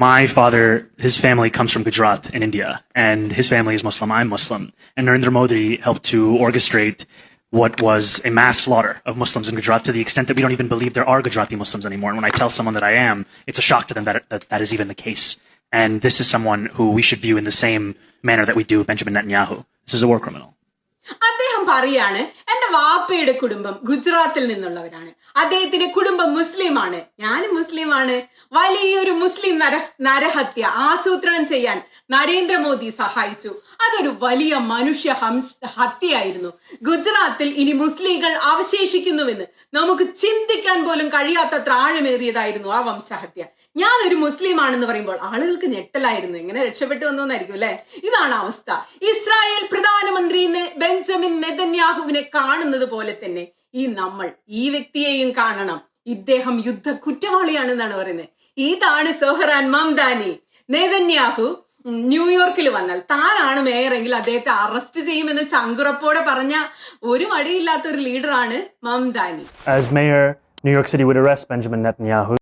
My father, his family comes from Gujarat in India, and his family is Muslim. I'm Muslim. And Narendra Modi helped to orchestrate what was a mass slaughter of Muslims in Gujarat to the extent that we don't even believe there are Gujarati Muslims anymore. And when I tell someone that I am, it's a shock to them that that, that is even the case. And this is someone who we should view in the same manner that we do Benjamin Netanyahu. This is a war criminal. അദ്ദേഹം പറയാണ് എന്റെ വാപ്പയുടെ കുടുംബം ഗുജറാത്തിൽ നിന്നുള്ളവരാണ്. അദ്ദേഹത്തിന്റെ കുടുംബം മുസ്ലിമാണ്. ഞാനും മുസ്ലിമാണ്. വലിയൊരു മുസ്ലിം നര നരഹത്യ ആസൂത്രണം ചെയ്യാൻ നരേന്ദ്രമോദി സഹായിച്ചു. അതൊരു വലിയ മനുഷ്യ ഹത്യയായിരുന്നു. ഗുജറാത്തിൽ ഇനി മുസ്ലിങ്ങൾ അവശേഷിക്കുന്നുവെന്ന് നമുക്ക് ചിന്തിക്കാൻ പോലും കഴിയാത്തത്ര ആഴമേറിയതായിരുന്നു ആ വംശഹത്യ. ഞാൻ ഒരു മുസ്ലിം ആണെന്ന് പറയുമ്പോൾ ആളുകൾക്ക് ഞെട്ടലായിരുന്നു. എങ്ങനെ രക്ഷപ്പെട്ടു വന്നോന്നായിരിക്കും അല്ലെ? ഇതാണ് അവസ്ഥ. ഇസ്രായേൽ പ്രധാനമന്ത്രി നെ- ബെഞ്ചമിൻ നെതന്യാഹുവിനെ കാണുന്നത് പോലെ തന്നെ ഈ നമ്മൾ ഈ വ്യക്തിയെയും കാണണം. ഇദ്ദേഹം യുദ്ധ കുറ്റവാളിയാണെന്നാണ് പറയുന്നത്. ഇതാണ് സൊഹറാൻ മംദാനി. നെതന്യാഹു ന്യൂയോർക്കിൽ വന്നാൽ താനാണ് മേയറെങ്കിൽ അദ്ദേഹത്തെ അറസ്റ്റ് ചെയ്യുമെന്ന് ചങ്കുറപ്പോടെ പറഞ്ഞ ഒരു മടിയില്ലാത്ത ഒരു ലീഡറാണ് Mamdani. As mayor, New York City would arrest Benjamin Netanyahu.